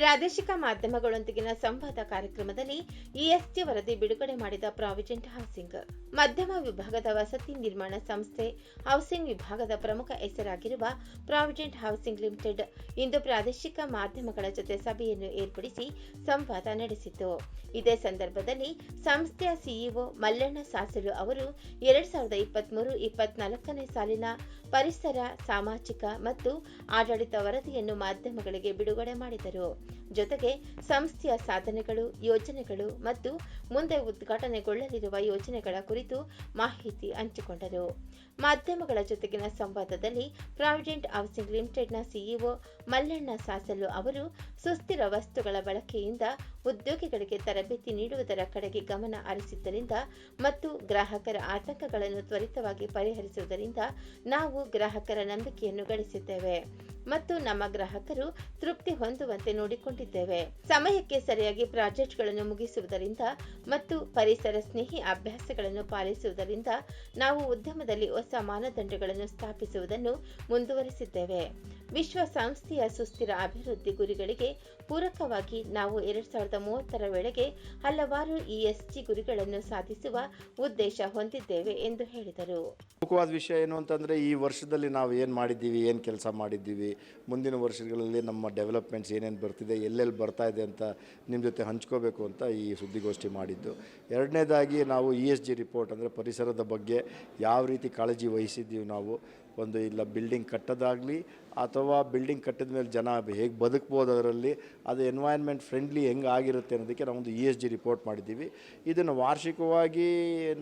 ಪ್ರಾದೇಶಿಕ ಮಾಧ್ಯಮಗಳೊಂದಿಗಿನ ಸಂವಾದ ಕಾರ್ಯಕ್ರಮದಲ್ಲಿ ಇಎಸ್ಟಿ ವರದಿ ಬಿಡುಗಡೆ ಮಾಡಿದ ಪ್ರಾವಿಜೆಂಟ್ ಹೌಸಿಂಗ್. ಮಧ್ಯಮ ವಿಭಾಗದ ವಸತಿ ನಿರ್ಮಾಣ ಸಂಸ್ಥೆ, ಹೌಸಿಂಗ್ ವಿಭಾಗದ ಪ್ರಮುಖ ಹೆಸರಾಗಿರುವ ಪ್ರಾವಿಜೆಂಟ್ ಹೌಸಿಂಗ್ ಲಿಮಿಟೆಡ್ ಇಂದು ಪ್ರಾದೇಶಿಕ ಮಾಧ್ಯಮಗಳ ಜೊತೆ ಸಭೆಯನ್ನು ಏರ್ಪಡಿಸಿ ಸಂವಾದ ನಡೆಸಿತು. ಇದೇ ಸಂದರ್ಭದಲ್ಲಿ ಸಂಸ್ಥೆಯ ಸಿಇಒ ಮಲ್ಲಣ್ಣ ಸಾಸಲು ಅವರು ಎರಡ್ ಸಾವಿರದ ಇಪ್ಪತ್ಮೂರು ಇಪ್ಪತ್ನಾಲ್ಕನೇ ಸಾಲಿನ ಪರಿಸರ, ಸಾಮಾಜಿಕ ಮತ್ತು ಆಡಳಿತ ವರದಿಯನ್ನು ಮಾಧ್ಯಮಗಳಿಗೆ ಬಿಡುಗಡೆ ಮಾಡಿದರು. ಜೊತೆಗೆ ಸಂಸ್ಥೆಯ ಸಾಧನೆಗಳು, ಯೋಜನೆಗಳು ಮತ್ತು ಮುಂದೆ ಉದ್ಘಾಟನೆಗೊಳ್ಳಲಿರುವ ಯೋಜನೆಗಳ ಕುರಿತು ಮಾಹಿತಿ ಹಂಚಿಕೊಂಡರು. ಮಾಧ್ಯಮಗಳ ಜೊತೆಗಿನ ಸಂವಾದದಲ್ಲಿ ಪ್ರಾವಿಡೆಂಟ್ ಹೌಸಿಂಗ್ ಲಿಮಿಟೆಡ್ನ ಸಿಇಒ ಮಲ್ಲಣ್ಣ ಸಾಸಲು ಅವರು ಸುಸ್ಥಿರ ವಸ್ತುಗಳ ಬಳಕೆಯಿಂದ ಉದ್ಯೋಗಿಗಳಿಗೆ ತರಬೇತಿ ನೀಡುವುದರ ಕಡೆಗೆ ಗಮನ ಹರಿಸಿದ್ದರಿಂದ ಮತ್ತು ಗ್ರಾಹಕರ ಆತಂಕಗಳನ್ನು ತ್ವರಿತವಾಗಿ ಪರಿಹರಿಸುವುದರಿಂದ ನಾವು ಗ್ರಾಹಕರ ನಂಬಿಕೆಯನ್ನು ಗಳಿಸಿದ್ದೇವೆ. ಮತ್ತು ನಮ್ಮ ಗ್ರಾಹಕರು ತೃಪ್ತಿ ಹೊಂದುವಂತೆ ನೋಡಿಕೊಂಡಿದ್ದೇವೆ. ಸಮಯಕ್ಕೆ ಸರಿಯಾಗಿ ಪ್ರಾಜೆಕ್ಟ್ಗಳನ್ನು ಮುಗಿಸುವುದರಿಂದ ಮತ್ತು ಪರಿಸರ ಸ್ನೇಹಿ ಅಭ್ಯಾಸಗಳನ್ನು ಪಾಲಿಸುವುದರಿಂದ ನಾವು ಉದ್ಯಮದಲ್ಲಿ ಹೊಸ ಮಾನದಂಡಗಳನ್ನು ಸ್ಥಾಪಿಸುವುದನ್ನು ಮುಂದುವರಿಸಿದ್ದೇವೆ. ವಿಶ್ವಸಂಸ್ಥೆಯ ಸುಸ್ಥಿರ ಅಭಿವೃದ್ಧಿ ಗುರಿಗಳಿಗೆ ಪೂರಕವಾಗಿ ನಾವು ಎರಡ್ ಸಾವಿರದ ಮೂವತ್ತರ ವೇಳೆಗೆ ಹಲವಾರು ಇಎಸ್ಜಿ ಗುರಿಗಳನ್ನು ಸಾಧಿಸುವ ಉದ್ದೇಶ ಹೊಂದಿದ್ದೇವೆ ಎಂದು ಹೇಳಿದರು. ಪ್ರಮುಖವಾದ ವಿಷಯ ಏನು ಅಂತಂದರೆ ಈ ವರ್ಷದಲ್ಲಿ ನಾವು ಏನು ಮಾಡಿದ್ದೀವಿ, ಏನು ಕೆಲಸ ಮಾಡಿದ್ದೀವಿ, ಮುಂದಿನ ವರ್ಷಗಳಲ್ಲಿ ನಮ್ಮ ಡೆವಲಪ್ಮೆಂಟ್ಸ್ ಏನೇನು ಬರ್ತಿದೆ, ಎಲ್ಲೆಲ್ಲಿ ಬರ್ತಾ ಇದೆ ಅಂತ ನಿಮ್ಮ ಜೊತೆ ಹಂಚ್ಕೋಬೇಕು ಅಂತ ಈ ಸುದ್ದಿಗೋಷ್ಠಿ ಮಾಡಿದ್ದು. ಎರಡನೇದಾಗಿ ನಾವು ಇ ಎಸ್ ಜಿ ರಿಪೋರ್ಟ್ ಅಂದರೆ ಪರಿಸರದ ಬಗ್ಗೆ ಯಾವ ರೀತಿ ಕಾಳಜಿ ವಹಿಸಿದ್ದೀವಿ ನಾವು ಒಂದು ಇಲ್ಲ ಬಿಲ್ಡಿಂಗ್ ಕಟ್ಟೋದಾಗಲಿ ಅಥವಾ ಬಿಲ್ಡಿಂಗ್ ಕಟ್ಟಿದ ಮೇಲೆ ಜನ ಹೇಗೆ ಬದುಕ್ಬೋದು ಅದರಲ್ಲಿ, ಅದು ಎನ್ವೈರ್ನ್ಮೆಂಟ್ ಫ್ರೆಂಡ್ಲಿ ಹೆಂಗೆ ಆಗಿರುತ್ತೆ ಅನ್ನೋದಕ್ಕೆ ನಾವೊಂದು ಇ ಎಸ್ ಜಿ ರಿಪೋರ್ಟ್ ಮಾಡಿದ್ದೀವಿ. ಇದನ್ನು ವಾರ್ಷಿಕವಾಗಿ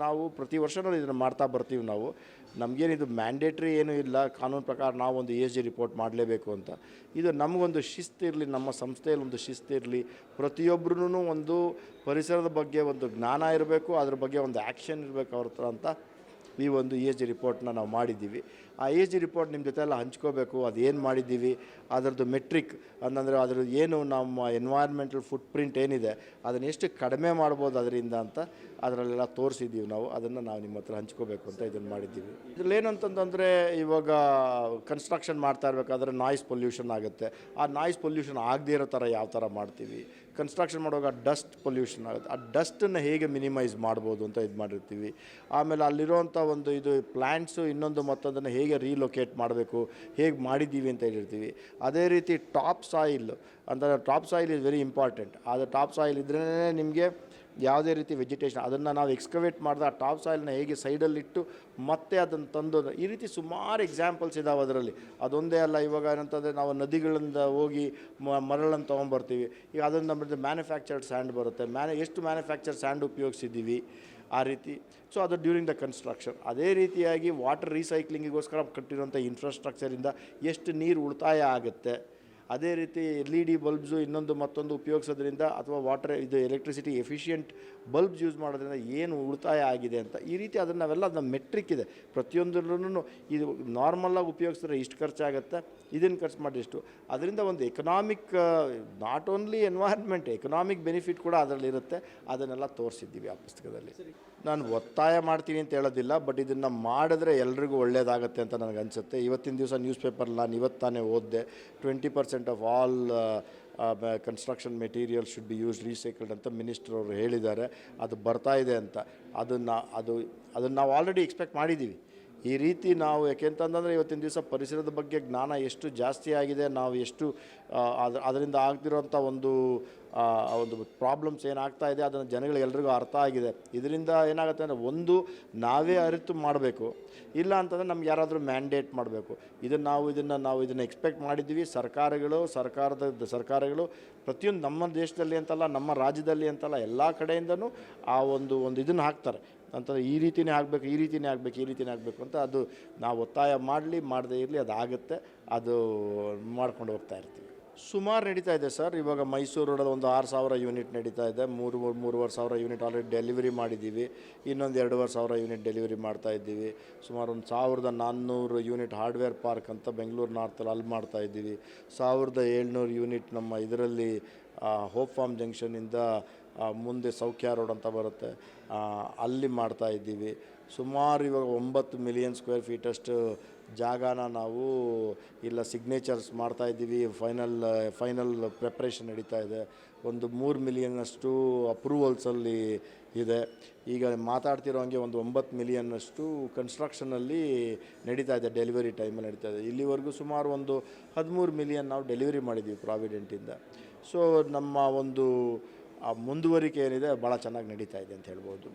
ನಾವು ಪ್ರತಿ ವರ್ಷವೂ ಇದನ್ನು ಮಾಡ್ತಾ ಬರ್ತೀವಿ ನಾವು. ನಮಗೇನಿದು ಮ್ಯಾಂಡೇಟ್ರಿ ಏನೂ ಇಲ್ಲ, ಕಾನೂನು ಪ್ರಕಾರ ನಾವು ಒಂದು ಇ ಎಸ್ ಜಿ ರಿಪೋರ್ಟ್ ಮಾಡಲೇಬೇಕು ಅಂತ. ಇದು ನಮಗೊಂದು ಶಿಸ್ತು ಇರಲಿ, ನಮ್ಮ ಸಂಸ್ಥೆಯಲ್ಲಿ ಒಂದು ಶಿಸ್ತು ಇರಲಿ. ಪ್ರತಿಯೊಬ್ಬರೂ ಒಂದು ಪರಿಸರದ ಬಗ್ಗೆ ಒಂದು ಜ್ಞಾನ ಇರಬೇಕು, ಅದ್ರ ಬಗ್ಗೆ ಒಂದು ಆ್ಯಕ್ಷನ್ ಇರಬೇಕು ಅವ್ರ ಹತ್ರ ಅಂತ ಈ ಒಂದು ಇ ಜಿ ರಿಪೋರ್ಟ್ನ ನಾವು ಮಾಡಿದ್ದೀವಿ. ಆ ಇ ಜಿ ರಿಪೋರ್ಟ್ ನಿಮ್ಮ ಜೊತೆ ಎಲ್ಲ ಹಂಚ್ಕೋಬೇಕು, ಅದು ಏನು ಮಾಡಿದ್ದೀವಿ, ಅದರದ್ದು ಮೆಟ್ರಿಕ್ ಅಂತಂದರೆ ಅದರ ಏನು ನಮ್ಮ ಎನ್ವೈರ್ಮೆಂಟಲ್ ಫುಟ್ ಪ್ರಿಂಟ್ ಏನಿದೆ, ಅದನ್ನು ಎಷ್ಟು ಕಡಿಮೆ ಮಾಡ್ಬೋದು ಅದರಿಂದ ಅಂತ ಅದರಲ್ಲೆಲ್ಲ ತೋರಿಸಿದ್ದೀವಿ ನಾವು. ಅದನ್ನು ನಾವು ನಿಮ್ಮ ಹತ್ರ ಹಂಚ್ಕೋಬೇಕು ಅಂತ ಇದನ್ನು ಮಾಡಿದ್ದೀವಿ. ಇದ್ರಲ್ಲಿ ಏನಂತಂತಂದರೆ ಇವಾಗ ಕನ್ಸ್ಟ್ರಕ್ಷನ್ ಮಾಡ್ತಾ ಇರಬೇಕಾದ್ರೆ ನಾಯ್ಸ್ ಪೊಲ್ಯೂಷನ್ ಆಗುತ್ತೆ. ಆ ನಾಯ್ಸ್ ಪೊಲ್ಯೂಷನ್ ಆಗದೇ ಇರೋ ಥರ ಯಾವ ಥರ ಮಾಡ್ತೀವಿ? ಕನ್ಸ್ಟ್ರಕ್ಷನ್ ಮಾಡುವಾಗ ಡಸ್ಟ್ ಪೊಲ್ಯೂಷನ್ ಆಗುತ್ತೆ. ಆ ಡಸ್ಟನ್ನು ಹೇಗೆ ಮಿನಿಮೈಸ್ ಮಾಡ್ಬೋದು ಅಂತ ಇದು ಮಾಡಿರ್ತೀವಿ. ಆಮೇಲೆ ಅಲ್ಲಿರುವಂಥ ಒಂದು ಇದು ಪ್ಲ್ಯಾಂಟ್ಸು ಇನ್ನೊಂದು ಮತ್ತೊಂದನ್ನು ಹೇಗೆ ರೀಲೊಕೇಟ್ ಮಾಡಬೇಕು, ಹೇಗೆ ಮಾಡಿದ್ದೀವಿ ಅಂತ ಹೇಳಿರ್ತೀವಿ. ಅದೇ ರೀತಿ ಟಾಪ್ ಸಾಯಿಲ್, ಅಂದರೆ top soil is very important. ಆದರೆ ಟಾಪ್ ಸಾಯಿಲ್ ಇದ್ರೇ ನಿಮಗೆ ಯಾವುದೇ ರೀತಿ ವೆಜಿಟೇಷನ್ ಅದನ್ನು ನಾವು ಎಕ್ಸ್ಕವೇಟ್ ಮಾಡಿದ ಆ ಟಾಪ್ ಸಾಯಿಲ್ನ ಹೇಗೆ ಸೈಡಲ್ಲಿಟ್ಟು ಮತ್ತೆ ಅದನ್ನು ತಂದು ಈ ರೀತಿ ಸುಮಾರು ಎಕ್ಸಾಂಪಲ್ಸ್ ಇದಾವೆ ಅದರಲ್ಲಿ. ಅದೊಂದೇ ಅಲ್ಲ, ಇವಾಗ ಏನಂತಂದರೆ ನಾವು ನದಿಗಳಿಂದ ಹೋಗಿ ಮರಳನ್ನು ತೊಗೊಂಬರ್ತೀವಿ. ಈಗ ಅದನ್ನು ನಮ್ಮದು ಮ್ಯಾನುಫ್ಯಾಕ್ಚರ್ಡ್ ಸ್ಯಾಂಡ್ ಬರುತ್ತೆ. ಮ್ಯಾನು ಎಷ್ಟು ಮ್ಯಾನುಫ್ಯಾಕ್ಚರ್ ಸ್ಯಾಂಡ್ ಉಪಯೋಗಿಸಿದ್ದೀವಿ ಆ ರೀತಿ. ಸೊ ಅದು ಡ್ಯೂರಿಂಗ್ ದ ಕನ್ಸ್ಟ್ರಕ್ಷನ್ ಅದೇ ರೀತಿಯಾಗಿ ವಾಟರ್ ರೀಸೈಕ್ಲಿಂಗಿಗೋಸ್ಕರ ಕಟ್ಟಿರುವಂಥ ಇನ್ಫ್ರಾಸ್ಟ್ರಕ್ಚರಿಂದ ಎಷ್ಟು ನೀರು ಉಳಿತಾಯ ಆಗುತ್ತೆ. ಅದೇ ರೀತಿ ಎಲ್ ಇ ಡಿ ಬಲ್ಬ್ಸು ಇನ್ನೊಂದು ಮತ್ತೊಂದು ಉಪಯೋಗಿಸೋದ್ರಿಂದ ಅಥವಾ ವಾಟರ್, ಇದು ಎಲೆಕ್ಟ್ರಿಸಿಟಿ ಎಫಿಷಿಯೆಂಟ್ ಬಲ್ಬ್ಸ್ ಯೂಸ್ ಮಾಡೋದ್ರಿಂದ ಏನು ಉಳಿತಾಯ ಆಗಿದೆ ಅಂತ. ಈ ರೀತಿ ಅದನ್ನು ನಾವೆಲ್ಲ ಅದನ್ನ ಮೆಟ್ರಿಕ್ ಇದೆ. ಪ್ರತಿಯೊಂದರಲ್ಲೂ ಇದು ನಾರ್ಮಲ್ಲಾಗಿ ಉಪಯೋಗಿಸಿದ್ರೆ ಇಷ್ಟು ಖರ್ಚಾಗುತ್ತೆ, ಇದನ್ನು ಖರ್ಚು ಮಾಡಿ ಇಷ್ಟು. ಅದರಿಂದ ಒಂದು economic not only environment, economic benefit ಕೂಡ ಅದರಲ್ಲಿರುತ್ತೆ. ಅದನ್ನೆಲ್ಲ ತೋರಿಸಿದ್ದೀವಿ ಆ ಪುಸ್ತಕದಲ್ಲಿ. ನಾನು ಒತ್ತಾಯ ಮಾಡ್ತೀನಿ ಅಂತ ಹೇಳೋದಿಲ್ಲ ಬಟ್ ಇದನ್ನು ಮಾಡಿದ್ರೆ ಎಲ್ರಿಗೂ ಒಳ್ಳೆಯದಾಗತ್ತೆ ಅಂತ ನನಗೆ ಅನಿಸುತ್ತೆ. ಇವತ್ತಿನ ದಿವಸ ನ್ಯೂಸ್ ಪೇಪರ್ ನಾನು ಇವತ್ತು ತಾನೇ ಓದಿದೆ. Twenty percent of all construction material should be use recycled ಅಂತ ಮಿನಿಸ್ಟರ್ ಅವರು ಹೇಳಿದ್ದಾರೆ. ಅದು ಬರ್ತಾ ಇದೆ ಅಂತ. ಅದನ್ನು, ಅದು, ಅದನ್ನು ನಾವು ಆಲ್ರೆಡಿ ಎಕ್ಸ್ಪೆಕ್ಟ್ ಮಾಡಿದ್ದೀವಿ ಈ ರೀತಿ ನಾವು ಯಾಕೆಂತಂದರೆ ಇವತ್ತಿನ ದಿವಸ ಪರಿಸರದ ಬಗ್ಗೆ ಜ್ಞಾನ ಎಷ್ಟು ಜಾಸ್ತಿ ಆಗಿದೆ, ನಾವು ಎಷ್ಟು ಅದರಿಂದ ಆಗ್ತಿರೋಂಥ ಒಂದು ಒಂದು ಪ್ರಾಬ್ಲಮ್ಸ್ ಏನಾಗ್ತಾ ಇದೆ, ಅದನ್ನು ಜನಗಳಿಗೆಲ್ರಿಗೂ ಅರ್ಥ ಆಗಿದೆ. ಇದರಿಂದ ಏನಾಗುತ್ತೆ ಅಂದರೆ ಒಂದು, ನಾವೇ ಅರಿತು ಮಾಡಬೇಕು. ಇಲ್ಲ ಅಂತಂದರೆ ನಮ್ಗೆ ಯಾರಾದರೂ ಮ್ಯಾಂಡೇಟ್ ಮಾಡಬೇಕು. ಇದನ್ನು ನಾವು ಇದನ್ನು ನಾವು ಇದನ್ನು ಎಕ್ಸ್ಪೆಕ್ಟ್ ಮಾಡಿದ್ದೀವಿ. ಸರ್ಕಾರಗಳು, ಸರ್ಕಾರದ, ಸರ್ಕಾರಗಳು ಪ್ರತಿಯೊಂದು ನಮ್ಮ ದೇಶದಲ್ಲಿ ಅಂತಲ್ಲ, ನಮ್ಮ ರಾಜ್ಯದಲ್ಲಿ ಅಂತಲ್ಲ, ಎಲ್ಲ ಕಡೆಯಿಂದನೂ ಆ ಒಂದು ಒಂದು ಇದನ್ನು ಹಾಕ್ತಾರೆ. ಅಂತಂದರೆ ಈ ರೀತಿನೇ ಆಗಬೇಕು, ಈ ರೀತಿನೇ ಆಗಬೇಕು, ಈ ರೀತಿಯೇ ಆಗಬೇಕು ಅಂತ ಅದು ನಾವು ಒತ್ತಾಯ ಮಾಡಲಿ, ಮಾಡದೇ ಇರಲಿ ಅದು ಆಗುತ್ತೆ ಅದು ಮಾಡ್ಕೊಂಡು ಹೋಗ್ತಾ ಇರ್ತೀವಿ. ಸುಮಾರು ನಡೀತಾ ಇದೆ ಸರ್. ಇವಾಗ ಮೈಸೂರು ರೋಡಲ್ಲಿ ಒಂದು ಆರು ಸಾವಿರ ಯೂನಿಟ್ ನಡೀತಾ ಇದೆ. ಮೂರು ಮೂರು ಮೂರುವರೆ ಸಾವಿರ ಯೂನಿಟ್ ಆಲ್ರೆಡಿ ಡೆಲಿವರಿ ಮಾಡಿದ್ದೀವಿ. ಇನ್ನೊಂದು ಎರಡೂವರೆ ಸಾವಿರ ಯೂನಿಟ್ ಡೆಲಿವರಿ ಮಾಡ್ತಾ ಇದ್ದೀವಿ. ಸುಮಾರು ಒಂದು ಸಾವಿರದ ನಾನ್ನೂರು ಯೂನಿಟ್ ಹಾರ್ಡ್ವೇರ್ ಪಾರ್ಕ್ ಅಂತ ಬೆಂಗಳೂರು ನಾರ್ತಲ್ಲಿ ಅಲ್ಲಿ ಮಾಡ್ತಾ ಇದ್ದೀವಿ. ಸಾವಿರದ ಏಳ್ನೂರು ಯೂನಿಟ್ ನಮ್ಮ ಇದರಲ್ಲಿ ಹೋಪ್ ಫಾರ್ಮ್ ಜಂಕ್ಷನಿಂದ ಮುಂದೆ ಸೌಖ್ಯ ರೋಡ್ ಅಂತ ಬರುತ್ತೆ. ಅಲ್ಲಿ ಮಾಡ್ತಾ ಇದ್ದೀವಿ. ಸುಮಾರು ಇವಾಗ ಒಂಬತ್ತು ಮಿಲಿಯನ್ ಸ್ಕ್ವೇರ್ ಫೀಟಷ್ಟು ಜಾಗನ ನಾವು ಇಲ್ಲ ಸಿಗ್ನೇಚರ್ಸ್ ಮಾಡ್ತಾ ಇದ್ದೀವಿ ಫೈನಲ್ ಫೈನಲ್ ಪ್ರಿಪ್ರೇಷನ್ ನಡೀತಾ ಇದೆ. ಒಂದು ಮೂರು ಮಿಲಿಯನ್ನಷ್ಟು ಅಪ್ರೂವಲ್ಸಲ್ಲಿ ಇದೆ. ಈಗ ಮಾತಾಡ್ತಿರೋ ಹಂಗೆ ಒಂದು ಒಂಬತ್ತು ಮಿಲಿಯನ್ನಷ್ಟು ಕನ್ಸ್ಟ್ರಕ್ಷನಲ್ಲಿ ನಡೀತಾ ಇದೆ ಡೆಲಿವರಿ ಟೈಮಲ್ಲಿ ನಡೀತಾ ಇದೆ. ಇಲ್ಲಿವರೆಗೂ ಸುಮಾರು ಒಂದು ಹದಿಮೂರು ಮಿಲಿಯನ್ ನಾವು ಡೆಲಿವರಿ ಮಾಡಿದ್ದೀವಿ ಪ್ರಾವಿಡೆಂಟಿಂದ ಸೊ ನಮ್ಮ ಒಂದು, ಆ ಮುಂದುವರಿಕೆ ಏನಿದೆ ಭಾಳ ಚೆನ್ನಾಗಿ ನಡೀತಾ ಇದೆ ಅಂತ ಹೇಳ್ಬೋದು.